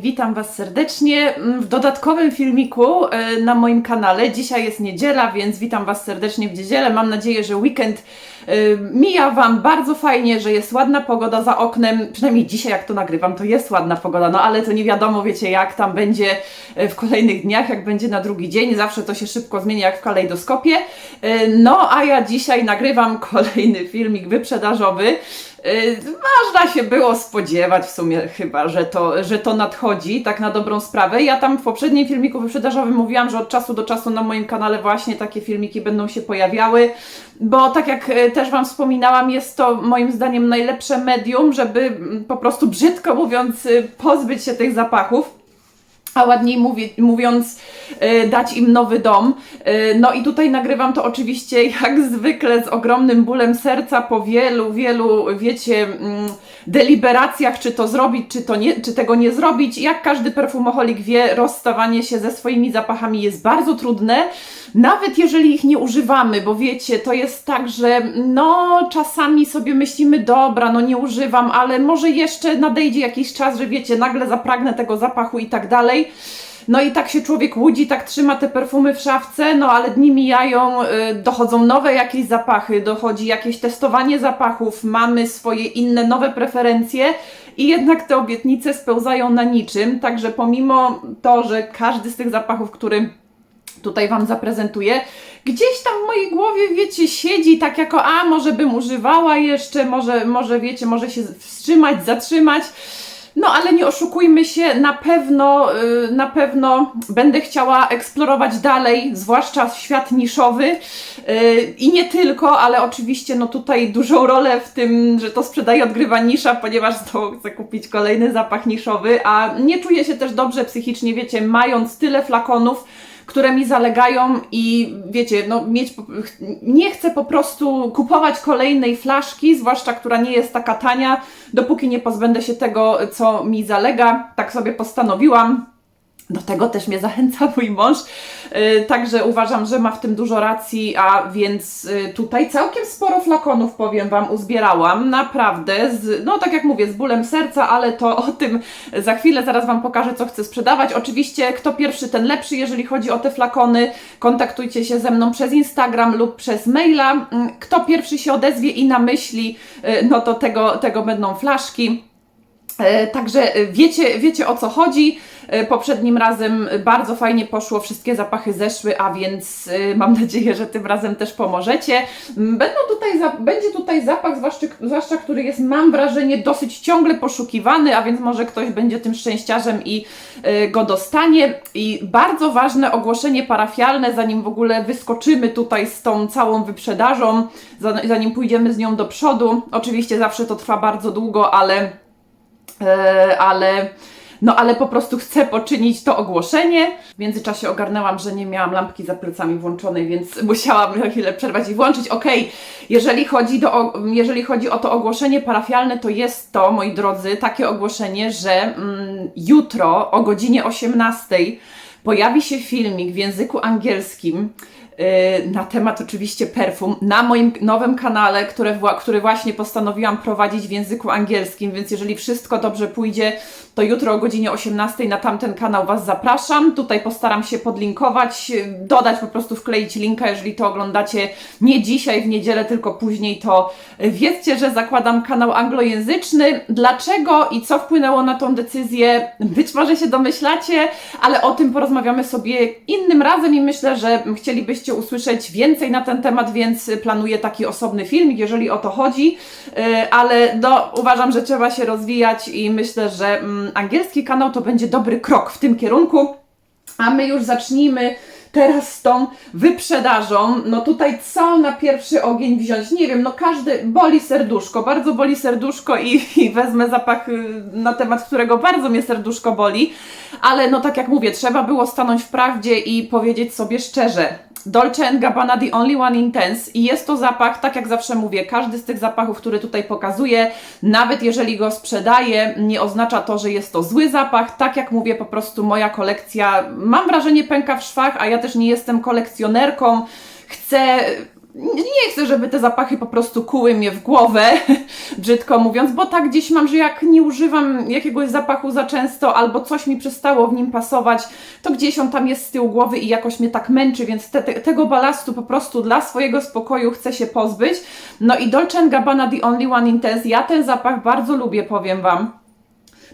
witam Was serdecznie w dodatkowym filmiku e, na moim kanale. Dzisiaj jest niedziela, więc witam Was serdecznie w niedzielę. Mam nadzieję, że weekend e, mija Wam bardzo fajnie, że jest ładna pogoda za oknem. Przynajmniej dzisiaj, jak to nagrywam, to jest ładna pogoda, no ale to nie wiadomo, wiecie, jak tam będzie e, w kolejnych dniach, jak będzie na drugi dzień. Zawsze to się szybko zmienia, jak w kalejdoskopie. No, a ja dzisiaj nagrywam kolejny filmik wyprzedażowy. Y, można się było spodziewać w sumie chyba, że to, że to nadchodzi, tak na dobrą sprawę. Ja tam w poprzednim filmiku wyprzedażowym mówiłam, że od czasu do czasu na moim kanale właśnie takie filmiki będą się pojawiały, bo tak jak y, też Wam wspominałam, jest to moim zdaniem najlepsze medium, żeby mm, po prostu brzydko mówiąc y, pozbyć się tych zapachów a ładniej mówi, mówiąc, yy, dać im nowy dom. Yy, no i tutaj nagrywam to oczywiście jak zwykle z ogromnym bólem serca po wielu, wielu, wiecie, yy, deliberacjach, czy to zrobić, czy, to nie, czy tego nie zrobić. Jak każdy perfumoholik wie, rozstawanie się ze swoimi zapachami jest bardzo trudne, nawet jeżeli ich nie używamy, bo wiecie, to jest tak, że no czasami sobie myślimy, dobra, no nie używam, ale może jeszcze nadejdzie jakiś czas, że wiecie, nagle zapragnę tego zapachu i tak dalej. No i tak się człowiek łudzi, tak trzyma te perfumy w szafce, no ale dni mijają, y, dochodzą nowe jakieś zapachy, dochodzi jakieś testowanie zapachów, mamy swoje inne nowe preferencje i jednak te obietnice spełzają na niczym. Także pomimo to, że każdy z tych zapachów, który tutaj Wam zaprezentuję. Gdzieś tam w mojej głowie, wiecie, siedzi tak jako, a może bym używała jeszcze, może, może wiecie, może się wstrzymać, zatrzymać. No ale nie oszukujmy się, na pewno, y, na pewno będę chciała eksplorować dalej, zwłaszcza świat niszowy. Y, i nie tylko, ale oczywiście no tutaj dużą rolę w tym, że to sprzedaje odgrywa nisza, ponieważ to chcę kupić kolejny zapach niszowy, a nie czuję się też dobrze psychicznie, wiecie, mając tyle flakonów, które mi zalegają i wiecie, no mieć, nie chcę po prostu kupować kolejnej flaszki, zwłaszcza która nie jest taka tania, dopóki nie pozbędę się tego, co mi zalega. Tak sobie postanowiłam. Do tego też mnie zachęca mój mąż, yy, także uważam, że ma w tym dużo racji, a więc yy, tutaj całkiem sporo flakonów, powiem Wam, uzbierałam, naprawdę, z, no tak jak mówię, z bólem serca, ale to o tym za chwilę, zaraz Wam pokażę, co chcę sprzedawać. Oczywiście, kto pierwszy, ten lepszy, jeżeli chodzi o te flakony, kontaktujcie się ze mną przez Instagram lub przez maila. Mm, kto pierwszy się odezwie i namyśli, yy, no to tego, tego będą flaszki. Także wiecie, wiecie o co chodzi. E, poprzednim razem bardzo fajnie poszło, wszystkie zapachy zeszły, a więc e, mam nadzieję, że tym razem też pomożecie. Będą tutaj, będzie tutaj zapach, zwłaszcza, zwłaszcza który jest, mam wrażenie, dosyć ciągle poszukiwany, a więc może ktoś będzie tym szczęściarzem i go dostanie. I bardzo ważne ogłoszenie parafialne, zanim w ogóle wyskoczymy tutaj z tą całą wyprzedażą, zanim pójdziemy z nią do przodu. Oczywiście zawsze to trwa bardzo długo, ale E, ale no ale po prostu chcę poczynić to ogłoszenie. W międzyczasie ogarnęłam, że nie miałam lampki za plecami włączonej, więc musiałam na chwilę przerwać i włączyć. Ok, jeżeli chodzi, do, jeżeli chodzi o to ogłoszenie parafialne, to jest to, moi drodzy, takie ogłoszenie, że mm, jutro o godzinie 18 pojawi się filmik w języku angielskim na temat oczywiście perfum na moim nowym kanale, które, który właśnie postanowiłam prowadzić w języku angielskim, więc jeżeli wszystko dobrze pójdzie, to jutro o godzinie 18 na tamten kanał Was zapraszam. Tutaj postaram się podlinkować, dodać po prostu wkleić linka, jeżeli to oglądacie nie dzisiaj w niedzielę, tylko później, to wiedzcie, że zakładam kanał anglojęzyczny. Dlaczego i co wpłynęło na tą decyzję? Być może się domyślacie, ale o tym porozmawiamy sobie innym razem i myślę, że chcielibyście usłyszeć więcej na ten temat, więc planuję taki osobny filmik, jeżeli o to chodzi, y, ale no, uważam, że trzeba się rozwijać i myślę, że mm, angielski kanał to będzie dobry krok w tym kierunku. A my już zacznijmy teraz z tą wyprzedażą. No tutaj co na pierwszy ogień wziąć? Nie wiem, no każdy boli serduszko, bardzo boli serduszko i, i wezmę zapach y, na temat, którego bardzo mnie serduszko boli, ale no tak jak mówię, trzeba było stanąć w prawdzie i powiedzieć sobie szczerze, Dolce Gabbana The Only One Intense i jest to zapach, tak jak zawsze mówię, każdy z tych zapachów, który tutaj pokazuję, nawet jeżeli go sprzedaję, nie oznacza to, że jest to zły zapach. Tak jak mówię, po prostu moja kolekcja, mam wrażenie, pęka w szwach, a ja też nie jestem kolekcjonerką. Chcę nie chcę, żeby te zapachy po prostu kuły mnie w głowę, brzydko mówiąc, bo tak gdzieś mam, że jak nie używam jakiegoś zapachu za często albo coś mi przestało w nim pasować, to gdzieś on tam jest z tyłu głowy i jakoś mnie tak męczy, więc te, te, tego balastu po prostu dla swojego spokoju chcę się pozbyć. No i Dolce Gabbana The Only One Intense, ja ten zapach bardzo lubię, powiem Wam.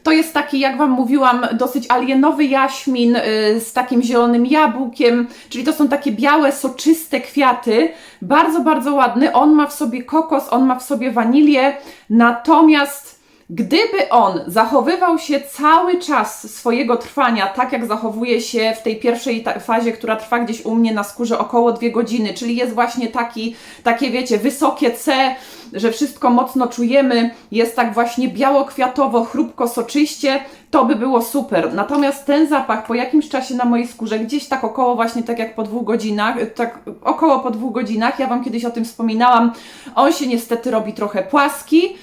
To jest taki, jak Wam mówiłam, dosyć alienowy jaśmin y, z takim zielonym jabłkiem, czyli to są takie białe, soczyste kwiaty. Bardzo, bardzo ładny. On ma w sobie kokos, on ma w sobie wanilię, natomiast Gdyby on zachowywał się cały czas swojego trwania, tak jak zachowuje się w tej pierwszej fazie, która trwa gdzieś u mnie na skórze około dwie godziny, czyli jest właśnie taki, takie wiecie, wysokie C, że wszystko mocno czujemy, jest tak właśnie biało-kwiatowo, chrupko, soczyście, to by było super. Natomiast ten zapach po jakimś czasie na mojej skórze, gdzieś tak około właśnie tak jak po dwóch godzinach, tak około po dwóch godzinach, ja Wam kiedyś o tym wspominałam, on się niestety robi trochę płaski,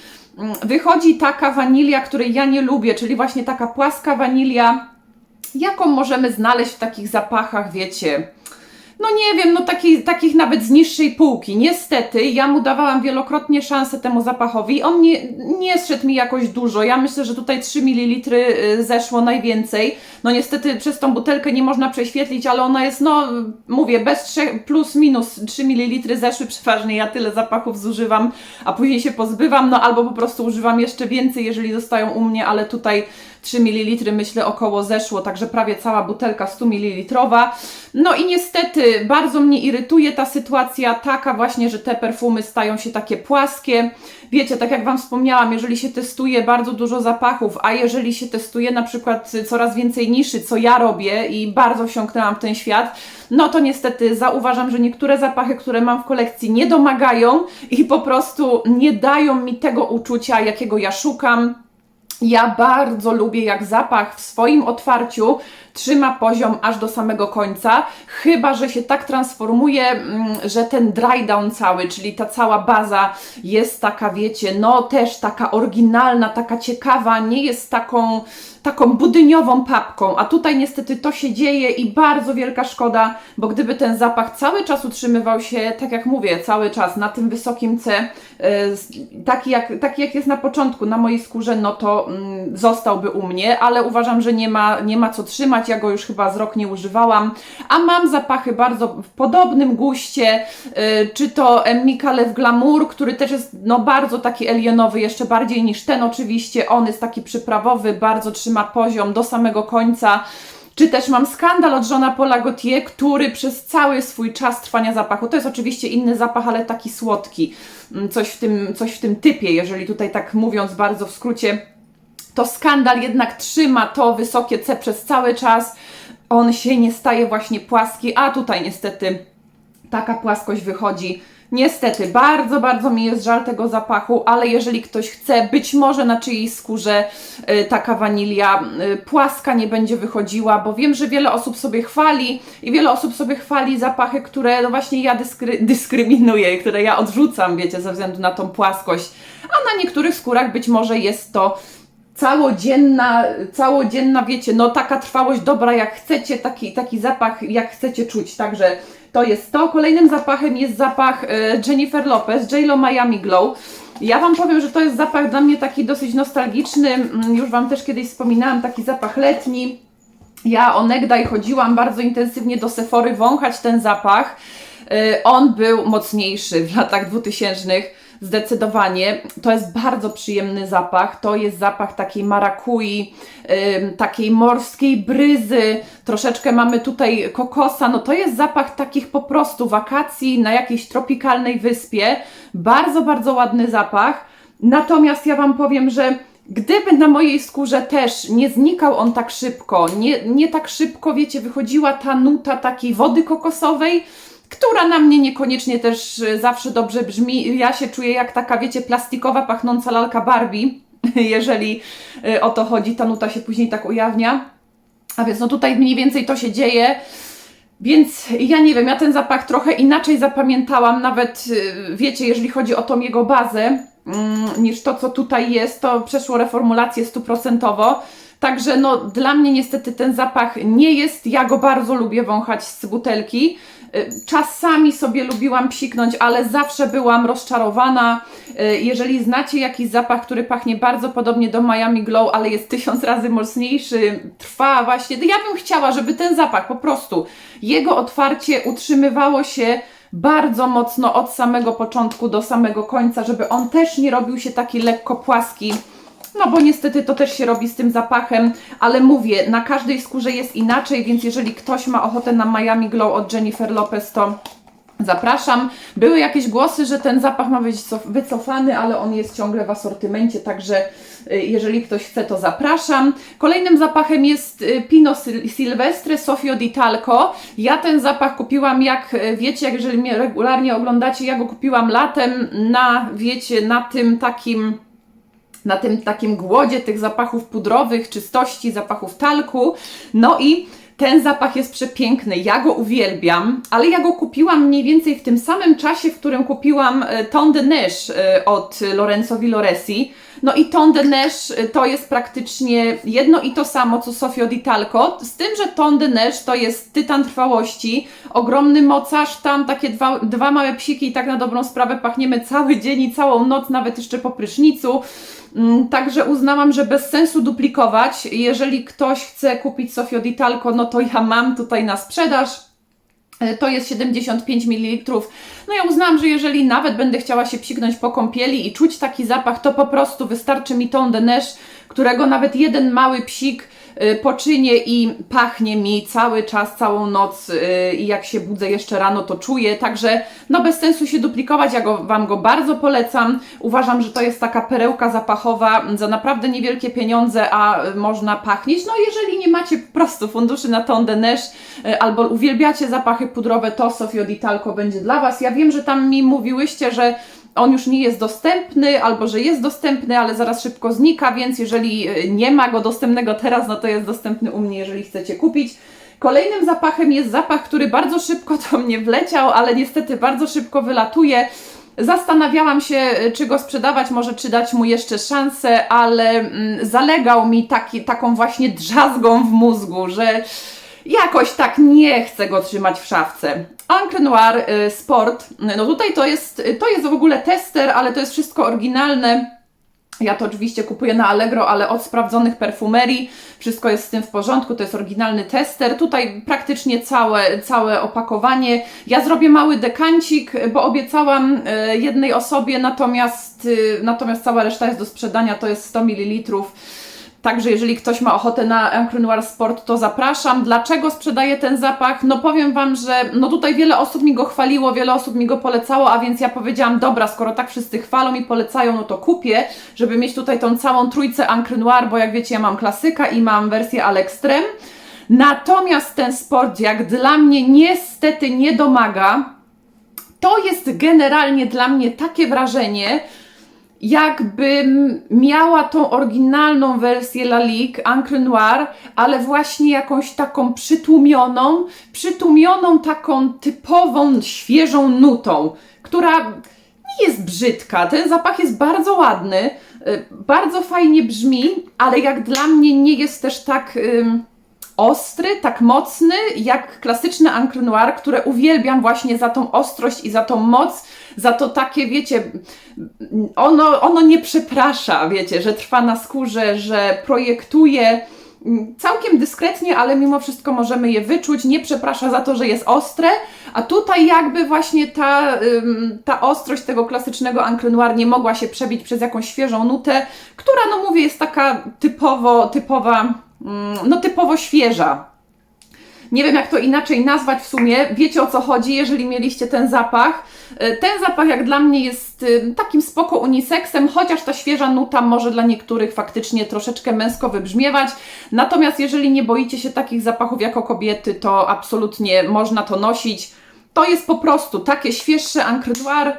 wychodzi taka wanilia, której ja nie lubię, czyli właśnie taka płaska wanilia, jaką możemy znaleźć w takich zapachach, wiecie, no nie wiem, no taki, takich nawet z niższej półki. Niestety, ja mu dawałam wielokrotnie szansę temu zapachowi. On nie, nie szedł mi jakoś dużo. Ja myślę, że tutaj 3 ml y, zeszło najwięcej. No niestety przez tą butelkę nie można prześwietlić, ale ona jest, no mówię, bez 3, plus minus 3 ml zeszły przeważnie. Ja tyle zapachów zużywam, a później się pozbywam, no albo po prostu używam jeszcze więcej, jeżeli zostają u mnie, ale tutaj 3 ml myślę około zeszło, także prawie cała butelka 100 ml. No i niestety bardzo mnie irytuje ta sytuacja taka właśnie, że te perfumy stają się takie płaskie. Wiecie, tak jak Wam wspomniałam, jeżeli się testuje bardzo dużo zapachów, a jeżeli się testuje na przykład coraz więcej niszy, co ja robię i bardzo wsiąknęłam w ten świat, no to niestety zauważam, że niektóre zapachy, które mam w kolekcji nie domagają i po prostu nie dają mi tego uczucia, jakiego ja szukam ja bardzo lubię, jak zapach w swoim otwarciu trzyma poziom aż do samego końca, chyba że się tak transformuje, mm, że ten dry down cały, czyli ta cała baza jest taka, wiecie, no też taka oryginalna, taka ciekawa, nie jest taką taką budyniową papką, a tutaj niestety to się dzieje i bardzo wielka szkoda, bo gdyby ten zapach cały czas utrzymywał się, tak jak mówię, cały czas na tym wysokim C, e, taki jak, taki jak jest na początku na mojej skórze, no to mm, zostałby u mnie, ale uważam, że nie ma, nie ma co trzymać, ja go już chyba z rok nie używałam, a mam zapachy bardzo w podobnym guście, e, czy to Mikalew Glamour, który też jest no bardzo taki elienowy, jeszcze bardziej niż ten oczywiście, on jest taki przyprawowy, bardzo trzyma trzyma poziom do samego końca. Czy też mam skandal od żona Paula Gaultier, który przez cały swój czas trwania zapachu, to jest oczywiście inny zapach, ale taki słodki, mm, coś w tym, coś w tym typie, jeżeli tutaj tak mówiąc bardzo w skrócie, to skandal jednak trzyma to wysokie C przez cały czas. On się nie staje właśnie płaski, a tutaj niestety taka płaskość wychodzi. Niestety, bardzo, bardzo mi jest żal tego zapachu, ale jeżeli ktoś chce, być może na czyjejś skórze y, taka wanilia y, płaska nie będzie wychodziła, bo wiem, że wiele osób sobie chwali i wiele osób sobie chwali zapachy, które no właśnie ja dyskry dyskryminuję, które ja odrzucam, wiecie, ze względu na tą płaskość, a na niektórych skórach być może jest to całodzienna, całodzienna, wiecie, no taka trwałość dobra jak chcecie, taki, taki zapach jak chcecie czuć, także to jest to. Kolejnym zapachem jest zapach e, Jennifer Lopez, J.Lo Miami Glow. Ja Wam powiem, że to jest zapach dla mnie taki dosyć nostalgiczny. Mm, już Wam też kiedyś wspominałam, taki zapach letni. Ja onegdaj chodziłam bardzo intensywnie do Sephory wąchać ten zapach. E, on był mocniejszy w latach 2000 zdecydowanie. To jest bardzo przyjemny zapach. To jest zapach takiej marakui, takiej morskiej bryzy. Troszeczkę mamy tutaj kokosa. No to jest zapach takich po prostu wakacji na jakiejś tropikalnej wyspie. Bardzo, bardzo ładny zapach. Natomiast ja Wam powiem, że Gdyby na mojej skórze też nie znikał on tak szybko, nie, nie tak szybko, wiecie, wychodziła ta nuta takiej wody kokosowej, która na mnie niekoniecznie też e, zawsze dobrze brzmi. Ja się czuję jak taka, wiecie, plastikowa, pachnąca lalka Barbie, jeżeli e, o to chodzi. Ta nuta się później tak ujawnia. A więc no tutaj mniej więcej to się dzieje. Więc ja nie wiem, ja ten zapach trochę inaczej zapamiętałam, nawet e, wiecie, jeżeli chodzi o tą jego bazę, mm, niż to, co tutaj jest, to przeszło reformulację stuprocentowo. Także no dla mnie niestety ten zapach nie jest, ja go bardzo lubię wąchać z butelki. Y, Czasami sobie lubiłam psiknąć, ale zawsze byłam rozczarowana. Y, Jeżeli znacie jakiś zapach, który pachnie bardzo podobnie do Miami Glow, ale jest tysiąc razy mocniejszy, trwa właśnie, ja bym chciała, żeby ten zapach po prostu, jego otwarcie utrzymywało się bardzo mocno od samego początku do samego końca, żeby on też nie robił się taki lekko płaski. No bo niestety to też się robi z tym zapachem, ale mówię, na każdej skórze jest inaczej, więc jeżeli ktoś ma ochotę na Miami Glow od Jennifer Lopez, to zapraszam. Były jakieś głosy, że ten zapach ma być cof- wycofany, ale on jest ciągle w asortymencie, także y, jeżeli ktoś chce, to zapraszam. Kolejnym zapachem jest y, Pino Sil- Silvestre Sofio di Talco. Ja ten zapach kupiłam, jak y, wiecie, jak jeżeli mnie regularnie oglądacie, ja go kupiłam latem na, wiecie, na tym takim na tym takim głodzie tych zapachów pudrowych, czystości, zapachów talku. No i ten zapach jest przepiękny, ja go uwielbiam, ale ja go kupiłam mniej więcej w tym samym czasie, w którym kupiłam e, Ton de Neige e, od Lorenzo Villoresi. No i Ton de Neige e, to jest praktycznie jedno i to samo co Sofio di Talco, z tym, że Ton de Neige to jest tytan trwałości, ogromny mocarz, tam takie dwa, dwa małe psiki i tak na dobrą sprawę pachniemy cały dzień i całą noc, nawet jeszcze po prysznicu. Mm, Także uznałam, że bez sensu duplikować. Jeżeli ktoś chce kupić Sofio di Talco, no to ja mam tutaj na sprzedaż. E, To jest 75 ml. No ja uznałam, że jeżeli nawet będę chciała się psiknąć po kąpieli i czuć taki zapach, to po prostu wystarczy mi ton de neige, którego nawet jeden mały psik poczynie i pachnie mi cały czas, całą noc y, i jak się budzę jeszcze rano, to czuję. Także no bez sensu się duplikować, ja go, Wam go bardzo polecam. Uważam, że to jest taka perełka zapachowa za naprawdę niewielkie pieniądze, a y, można pachnieć. No jeżeli nie macie po prostu funduszy na ton de neige y, albo uwielbiacie zapachy pudrowe, to Sofio di będzie dla Was. Ja wiem, że tam mi mówiłyście, że on już nie jest dostępny, albo że jest dostępny, ale zaraz szybko znika, więc jeżeli y, nie ma go dostępnego teraz, no to jest dostępny u mnie, jeżeli chcecie kupić. Kolejnym zapachem jest zapach, który bardzo szybko do mnie wleciał, ale niestety bardzo szybko wylatuje. Zastanawiałam się, y, czy go sprzedawać, może czy dać mu jeszcze szansę, ale mm, zalegał mi taki, taką właśnie drzazgą w mózgu, że jakoś tak nie chcę go trzymać w szafce. Encre Noir y, Sport, no tutaj to jest, to jest w ogóle tester, ale to jest wszystko oryginalne. Ja to oczywiście kupuję na Allegro, ale od sprawdzonych perfumerii. Wszystko jest z tym w porządku, to jest oryginalny tester. Tutaj praktycznie całe, całe opakowanie. Ja zrobię mały dekancik, bo obiecałam e, jednej osobie, natomiast, y, natomiast cała reszta jest do sprzedania, to jest 100 ml. Także jeżeli ktoś ma ochotę na Encre Noir Sport, to zapraszam. Dlaczego sprzedaję ten zapach? No powiem Wam, że no tutaj wiele osób mi go chwaliło, wiele osób mi go polecało, a więc ja powiedziałam, dobra, skoro tak wszyscy chwalą i polecają, no to kupię, żeby mieć tutaj tą całą trójcę Encre Noir, bo jak wiecie, ja mam klasyka i mam wersję Alextrem. Natomiast ten sport, jak dla mnie, niestety nie domaga. To jest generalnie dla mnie takie wrażenie, jakbym miała tą oryginalną wersję La Ligue Encre Noir, ale właśnie jakąś taką przytłumioną, przytłumioną taką typową, świeżą nutą, która nie jest brzydka. Ten zapach jest bardzo ładny, y, bardzo fajnie brzmi, ale jak dla mnie nie jest też tak ostry, tak mocny, jak klasyczne Encre Noir, które uwielbiam właśnie za tą ostrość i za tą moc, za to takie, wiecie, ono, ono nie przeprasza, wiecie, że trwa na skórze, że projektuje mm, całkiem dyskretnie, ale mimo wszystko możemy je wyczuć, nie przeprasza za to, że jest ostre, a tutaj jakby właśnie ta, ta ostrość tego klasycznego Encre Noir nie mogła się przebić przez jakąś świeżą nutę, która, no mówię, jest taka typowo, typowa, no typowo świeża. Nie wiem, jak to inaczej nazwać w sumie. Wiecie o co chodzi, jeżeli mieliście ten zapach. E, Ten zapach, jak dla mnie, jest y, takim spoko uniseksem, chociaż ta świeża nuta może dla niektórych faktycznie troszeczkę męsko wybrzmiewać. Natomiast jeżeli nie boicie się takich zapachów jako kobiety, to absolutnie można to nosić. To jest po prostu takie świeższe Encre Noir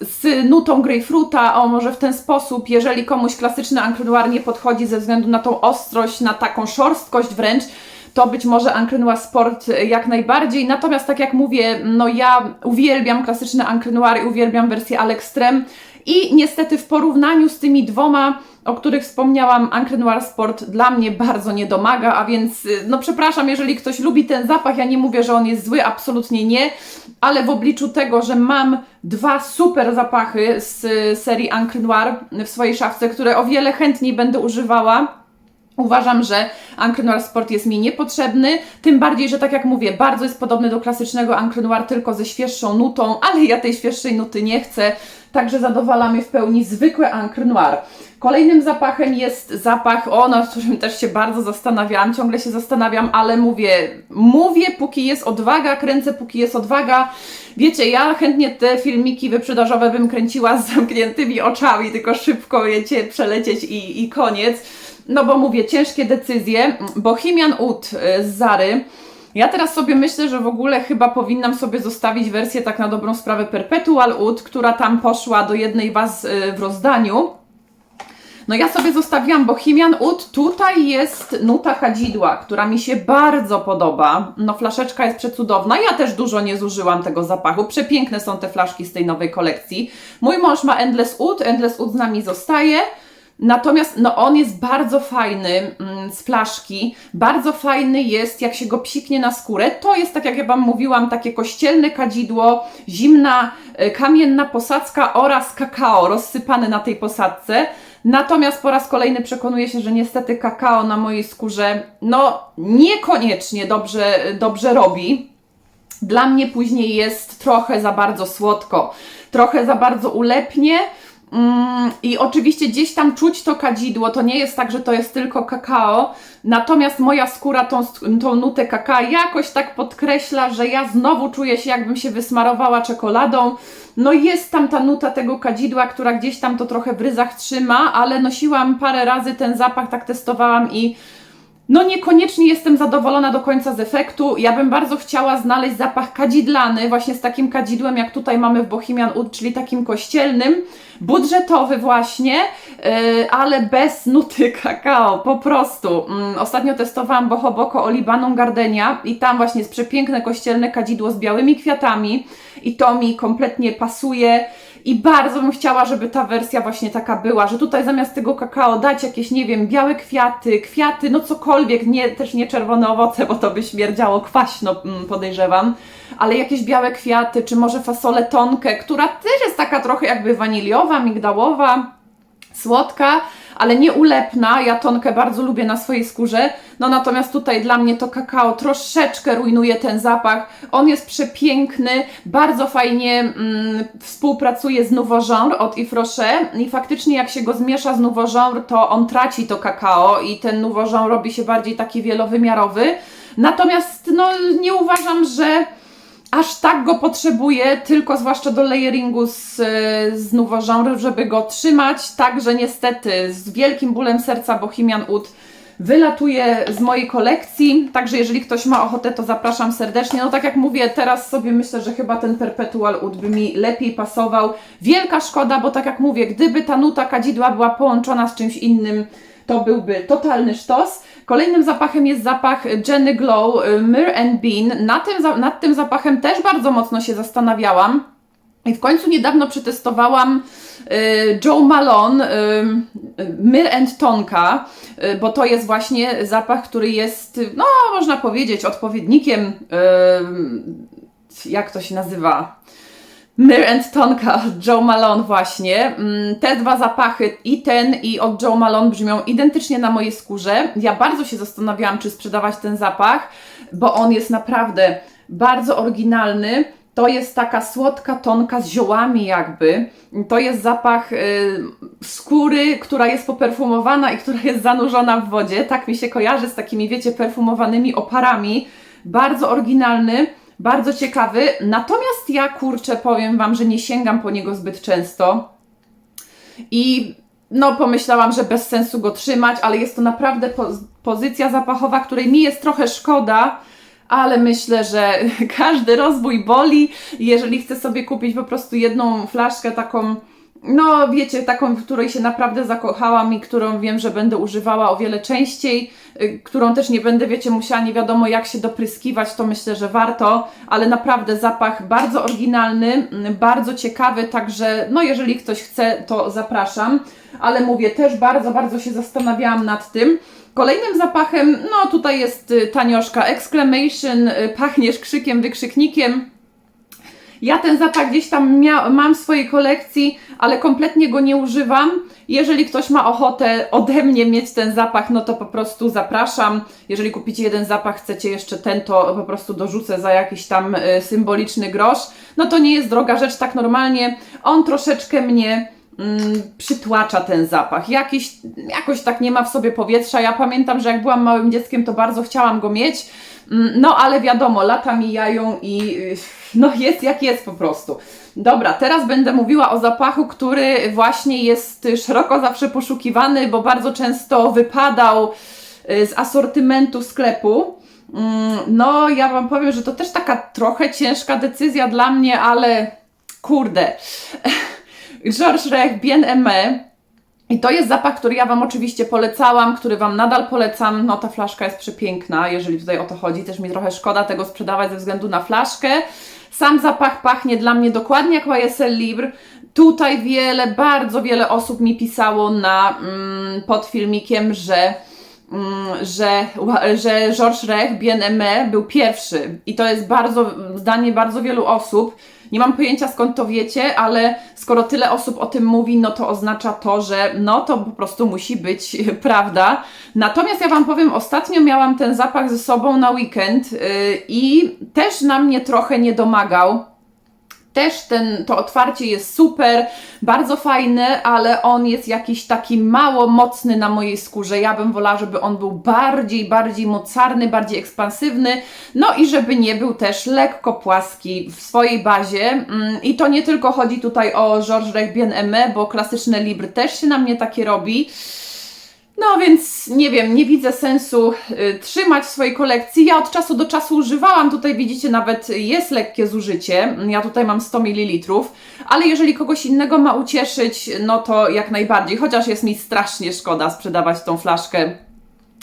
z nutą grejpfruta, o może w ten sposób, jeżeli komuś klasyczny Encre Noir nie podchodzi ze względu na tą ostrość, na taką szorstkość wręcz, to być może Encre Noir Sport jak najbardziej. Natomiast tak jak mówię, no ja uwielbiam klasyczne Encre Noir i uwielbiam wersję Alextrem I niestety w porównaniu z tymi dwoma, o których wspomniałam, Ancre Noir Sport dla mnie bardzo nie domaga, a więc y, no przepraszam, jeżeli ktoś lubi ten zapach, ja nie mówię, że on jest zły, absolutnie nie, ale w obliczu tego, że mam dwa super zapachy z y, serii Ancre Noir w swojej szafce, które o wiele chętniej będę używała, Uważam, że Ancre Noir Sport jest mi niepotrzebny, tym bardziej, że tak jak mówię, bardzo jest podobny do klasycznego Ancre Noir, tylko ze świeższą nutą, ale ja tej świeższej nuty nie chcę, także zadowala mnie w pełni zwykłe Ancre Noir. Kolejnym zapachem jest zapach, o, nad którym też się bardzo zastanawiałam, ciągle się zastanawiam, ale mówię, mówię, póki jest odwaga, kręcę, póki jest odwaga. Wiecie, ja chętnie te filmiki wyprzedażowe bym kręciła z zamkniętymi oczami, tylko szybko, wiecie, przelecieć i, i koniec. No bo mówię, ciężkie decyzje. Bohemian Ud y, z Zary. Ja teraz sobie myślę, że w ogóle chyba powinnam sobie zostawić wersję tak na dobrą sprawę Perpetual Ud, która tam poszła do jednej Was y, w rozdaniu. No ja sobie zostawiłam Bohemian Ud. Tutaj jest nuta kadzidła, która mi się bardzo podoba. No flaszeczka jest przecudowna. Ja też dużo nie zużyłam tego zapachu. Przepiękne są te flaszki z tej nowej kolekcji. Mój mąż ma Endless Ud. Endless Ud z nami zostaje. Natomiast no on jest bardzo fajny mm, z flaszki, bardzo fajny jest jak się go psiknie na skórę. To jest tak jak ja Wam mówiłam, takie kościelne kadzidło, zimna, y, kamienna posadzka oraz kakao rozsypane na tej posadce. Natomiast po raz kolejny przekonuję się, że niestety kakao na mojej skórze no niekoniecznie dobrze, dobrze robi. Dla mnie później jest trochę za bardzo słodko, trochę za bardzo ulepnie. Mm, I oczywiście gdzieś tam czuć to kadzidło, to nie jest tak, że to jest tylko kakao, natomiast moja skóra tą, tą nutę kakao jakoś tak podkreśla, że ja znowu czuję się jakbym się wysmarowała czekoladą. No jest tam ta nuta tego kadzidła, która gdzieś tam to trochę w ryzach trzyma, ale nosiłam parę razy ten zapach, tak testowałam i no niekoniecznie jestem zadowolona do końca z efektu. Ja bym bardzo chciała znaleźć zapach kadzidlany, właśnie z takim kadzidłem, jak tutaj mamy w Bohemian Ud, czyli takim kościelnym, budżetowy właśnie, yy, ale bez nuty kakao, po prostu. Yy, ostatnio testowałam Bohoboko Olibaną Gardenia i tam właśnie jest przepiękne kościelne kadzidło z białymi kwiatami i to mi kompletnie pasuje. I bardzo bym chciała, żeby ta wersja właśnie taka była, że tutaj zamiast tego kakao dać jakieś, nie wiem, białe kwiaty, kwiaty, no cokolwiek, nie, też nie czerwone owoce, bo to by śmierdziało kwaśno, mm, podejrzewam, ale jakieś białe kwiaty, czy może fasolę tonkę, która też jest taka trochę jakby waniliowa, migdałowa, słodka, ale nie ulepna. Ja tonkę bardzo lubię na swojej skórze. No natomiast tutaj dla mnie to kakao troszeczkę rujnuje ten zapach. On jest przepiękny, bardzo fajnie mm, współpracuje z Nouveau Genre od Yves Rocher i faktycznie jak się go zmiesza z Nouveau Genre, to on traci to kakao i ten Nouveau Genre robi się bardziej taki wielowymiarowy. Natomiast no nie uważam, że aż tak go potrzebuję, tylko zwłaszcza do layeringu z, z Nouveau Genre, żeby go trzymać. Także niestety z wielkim bólem serca Bohemian Ud wylatuje z mojej kolekcji. Także jeżeli ktoś ma ochotę, to zapraszam serdecznie. No tak jak mówię, teraz sobie myślę, że chyba ten Perpetual Ud by mi lepiej pasował. Wielka szkoda, bo tak jak mówię, gdyby ta nuta kadzidła była połączona z czymś innym, to byłby totalny sztos. Kolejnym zapachem jest zapach Jenny Glow y, Myrrh and Bean. Nad tym, nad tym zapachem też bardzo mocno się zastanawiałam. I w końcu niedawno przetestowałam y, Joe Malone y, Myr and Tonka, bo to jest właśnie zapach, który jest, no można powiedzieć, odpowiednikiem, jak to się nazywa? Mir and Tonka Joe Malone właśnie. Mm, te dwa zapachy, i ten i od Joe Malone brzmią identycznie na mojej skórze. Ja bardzo się zastanawiałam, czy sprzedawać ten zapach, bo on jest naprawdę bardzo oryginalny. To jest taka słodka tonka z ziołami jakby. To jest zapach y, skóry, która jest poperfumowana i która jest zanurzona w wodzie. Tak mi się kojarzy z takimi, wiecie, perfumowanymi oparami. Bardzo oryginalny bardzo ciekawy. Natomiast ja kurczę, powiem Wam, że nie sięgam po niego zbyt często. I no, pomyślałam, że bez sensu go trzymać, ale jest to naprawdę po pozycja zapachowa, której mi jest trochę szkoda, ale myślę, że każdy rozwój boli. Jeżeli chcę sobie kupić po prostu jedną flaszkę taką no wiecie, taką, w której się naprawdę zakochałam i którą wiem, że będę używała o wiele częściej, y, którą też nie będę, wiecie, musiała nie wiadomo jak się dopryskiwać, to myślę, że warto, ale naprawdę zapach bardzo oryginalny, mm, bardzo ciekawy, także no jeżeli ktoś chce, to zapraszam, ale mówię, też bardzo, bardzo się zastanawiałam nad tym. Kolejnym zapachem, no tutaj jest y, tanioszka Exclamation, y, pachniesz krzykiem, wykrzyknikiem. Ja ten zapach gdzieś tam mam w swojej kolekcji, ale kompletnie go nie używam. Jeżeli ktoś ma ochotę ode mnie mieć ten zapach, no to po prostu zapraszam. Jeżeli kupicie jeden zapach, chcecie jeszcze ten, to po prostu dorzucę za jakiś tam y, symboliczny grosz. No to nie jest droga rzecz, tak normalnie. On troszeczkę mnie mm, przytłacza ten zapach. Jakiś, jakoś tak nie ma w sobie powietrza. Ja pamiętam, że jak byłam małym dzieckiem, to bardzo chciałam go mieć. Mm, No ale wiadomo, lata mijają i y, no jest jak jest po prostu. Dobra, teraz będę mówiła o zapachu, który właśnie jest szeroko zawsze poszukiwany, bo bardzo często wypadał y, z asortymentu sklepu. Mm, No, ja Wam powiem, że to też taka trochę ciężka decyzja dla mnie, ale kurde. Georges Rech, Bien Aimé. I to jest zapach, który ja Wam oczywiście polecałam, który Wam nadal polecam. No ta flaszka jest przepiękna, jeżeli tutaj o to chodzi. Też mi trochę szkoda tego sprzedawać ze względu na flaszkę. Sam zapach pachnie dla mnie dokładnie jak YSL Libre. Tutaj wiele, bardzo wiele osób mi pisało na, mm, pod filmikiem, że że, że Georges Rech, Aimé był pierwszy. I to jest bardzo, zdanie bardzo wielu osób. Nie mam pojęcia skąd to wiecie, ale skoro tyle osób o tym mówi, no to oznacza to, że no to po prostu musi być prawda. Natomiast ja Wam powiem, ostatnio miałam ten zapach ze sobą na weekend yy, i też na mnie trochę nie domagał. Też ten, to otwarcie jest super, bardzo fajne, ale on jest jakiś taki mało mocny na mojej skórze. Ja bym wolała, żeby on był bardziej, bardziej mocarny, bardziej ekspansywny, no i żeby nie był też lekko płaski w swojej bazie. Mm, I to nie tylko chodzi tutaj o Georges Rech Bien Aimé, bo klasyczne Libre też się na mnie takie robi. No więc nie wiem, nie widzę sensu y, trzymać w swojej kolekcji. Ja od czasu do czasu używałam, tutaj widzicie nawet jest lekkie zużycie. Ja tutaj mam 100 ml, ale jeżeli kogoś innego ma ucieszyć, no to jak najbardziej, chociaż jest mi strasznie szkoda sprzedawać tą flaszkę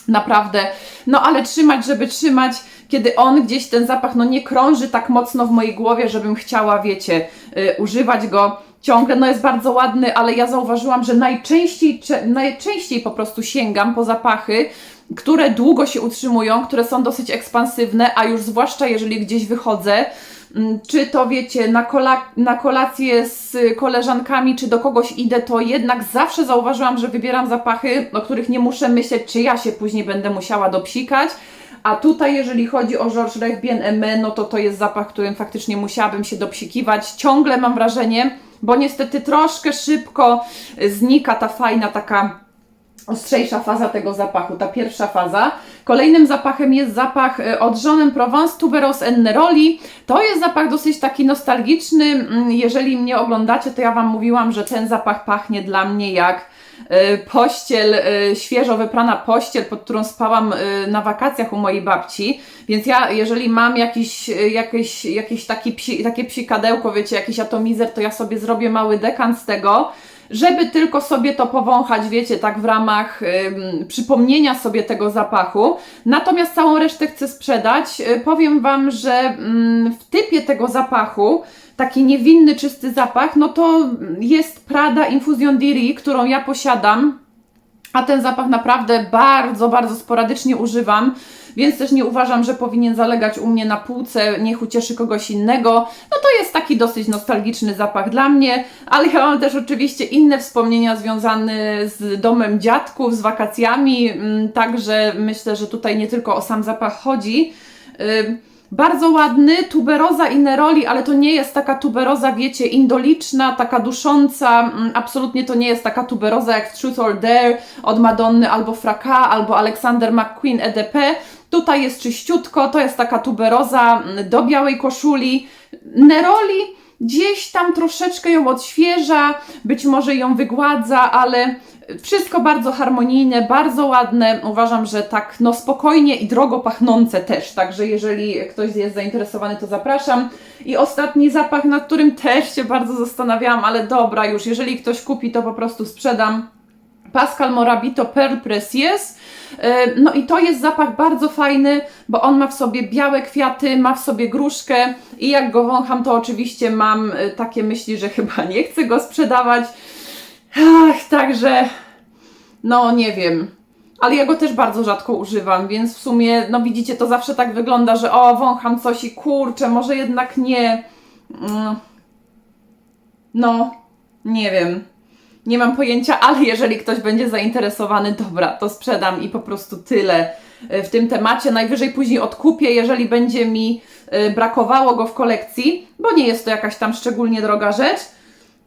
Naprawdę, no ale trzymać, żeby trzymać, kiedy on gdzieś ten zapach no nie krąży tak mocno w mojej głowie, żebym chciała, wiecie, y, używać go ciągle. No jest bardzo ładny, ale ja zauważyłam, że najczęściej, najczęściej po prostu sięgam po zapachy, które długo się utrzymują, które są dosyć ekspansywne, a już zwłaszcza jeżeli gdzieś wychodzę, Mm, czy to wiecie, na, kola- na kolację z koleżankami, czy do kogoś idę, to jednak zawsze zauważyłam, że wybieram zapachy, o których nie muszę myśleć, czy ja się później będę musiała dopsikać. A tutaj, jeżeli chodzi o Georges Rech Bien Aimé, no to to jest zapach, którym faktycznie musiałabym się dopsikiwać. Ciągle mam wrażenie, bo niestety troszkę szybko znika ta fajna taka ostrzejsza faza tego zapachu, ta pierwsza faza. Kolejnym zapachem jest zapach e, od Jean Provence Tuberose and Neroli. To jest zapach dosyć taki nostalgiczny. Mm, Jeżeli mnie oglądacie, to ja Wam mówiłam, że ten zapach pachnie dla mnie jak e, pościel, e, świeżo wyprana pościel, pod którą spałam na wakacjach u mojej babci. Więc ja, jeżeli mam jakiś, jakieś, jakieś taki psi, takie psikadełko, wiecie, jakiś atomizer, to ja sobie zrobię mały dekant z tego, żeby tylko sobie to powąchać, wiecie, tak w ramach przypomnienia sobie tego zapachu. Natomiast całą resztę chcę sprzedać. Y, powiem Wam, że ym, w typie tego zapachu taki niewinny, czysty zapach, no to jest Prada Infusion Diri, którą ja posiadam. A ten zapach naprawdę bardzo, bardzo sporadycznie używam, więc też nie uważam, że powinien zalegać u mnie na półce, niech ucieszy kogoś innego. No to jest taki dosyć nostalgiczny zapach dla mnie, ale ja mam też oczywiście inne wspomnienia związane z domem dziadków, z wakacjami, mm, także myślę, że tutaj nie tylko o sam zapach chodzi. Bardzo ładny, tuberoza i neroli, ale to nie jest taka tuberoza, wiecie, indoliczna, taka dusząca. mm, Absolutnie to nie jest taka tuberoza jak Truth or Dare od Madonny albo Fraka, albo Alexander McQueen EDP. Tutaj jest czyściutko, to jest taka tuberoza mm, do białej koszuli. Neroli gdzieś tam troszeczkę ją odświeża, być może ją wygładza, ale Wszystko bardzo harmonijne, bardzo ładne. Uważam, że tak no spokojnie i drogo pachnące też. Także jeżeli ktoś jest zainteresowany, to zapraszam. I ostatni zapach, nad którym też się bardzo zastanawiałam, ale dobra, już jeżeli ktoś kupi, to po prostu sprzedam. Pascal Morabito Pearl Precious. E, No i to jest zapach bardzo fajny, bo on ma w sobie białe kwiaty, ma w sobie gruszkę i jak go wącham, to oczywiście mam e, takie myśli, że chyba nie chcę go sprzedawać. Ach, także no nie wiem. Ale ja go też bardzo rzadko używam, więc w sumie, no widzicie, to zawsze tak wygląda, że o, wącham coś i kurczę, może jednak nie. Mm. No, nie wiem. Nie mam pojęcia, ale jeżeli ktoś będzie zainteresowany, dobra, to sprzedam i po prostu tyle e, w tym temacie. Najwyżej później odkupię, jeżeli będzie mi e, brakowało go w kolekcji, bo nie jest to jakaś tam szczególnie droga rzecz.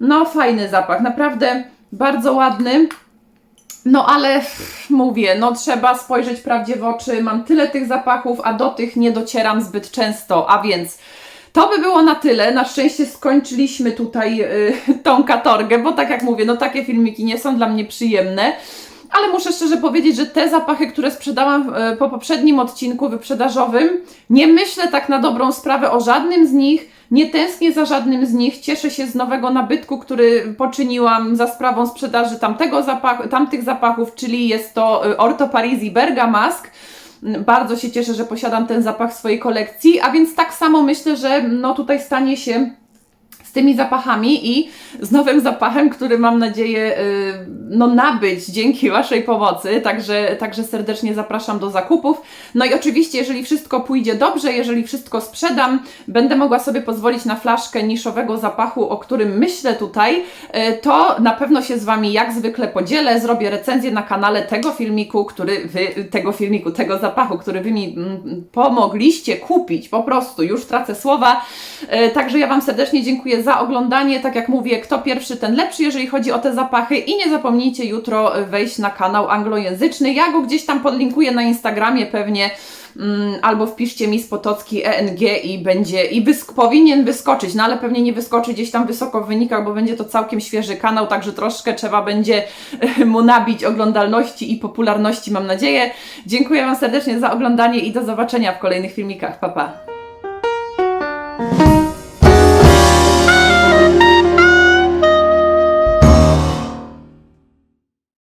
No, fajny zapach, naprawdę bardzo ładny. No ale mówię, no trzeba spojrzeć prawdzie w oczy. Mam tyle tych zapachów, a do tych nie docieram zbyt często, a więc to by było na tyle. Na szczęście skończyliśmy tutaj y, tą katorgę, bo tak jak mówię, no takie filmiki nie są dla mnie przyjemne. Ale muszę szczerze powiedzieć, że te zapachy, które sprzedałam e, po poprzednim odcinku wyprzedażowym, nie myślę tak na dobrą sprawę o żadnym z nich, nie tęsknię za żadnym z nich, cieszę się z nowego nabytku, który poczyniłam za sprawą sprzedaży tamtego zapachu, tamtych zapachów, czyli jest to e, Orto Parisi Bergamask. Bardzo się cieszę, że posiadam ten zapach w swojej kolekcji, a więc tak samo myślę, że no tutaj stanie się tymi zapachami i z nowym zapachem, który mam nadzieję y, no, nabyć dzięki Waszej pomocy. Także, także serdecznie zapraszam do zakupów. No i oczywiście, jeżeli wszystko pójdzie dobrze, jeżeli wszystko sprzedam, będę mogła sobie pozwolić na flaszkę niszowego zapachu, o którym myślę tutaj, y, to na pewno się z Wami jak zwykle podzielę. Zrobię recenzję na kanale tego filmiku, który Wy, tego filmiku, tego zapachu, który Wy mi mm, pomogliście kupić. Po prostu, już tracę słowa. Y, Także ja Wam serdecznie dziękuję za oglądanie. Tak jak mówię, kto pierwszy, ten lepszy, jeżeli chodzi o te zapachy. I nie zapomnijcie jutro wejść na kanał anglojęzyczny. Ja go gdzieś tam podlinkuję na Instagramie pewnie. mm, Albo wpiszcie mi Spotocki ENG i będzie, i wysk- powinien wyskoczyć, no ale pewnie nie wyskoczy gdzieś tam wysoko w wynikach, bo będzie to całkiem świeży kanał, także troszkę trzeba będzie mu nabić oglądalności i popularności, mam nadzieję. Dziękuję Wam serdecznie za oglądanie i do zobaczenia w kolejnych filmikach. Pa, pa.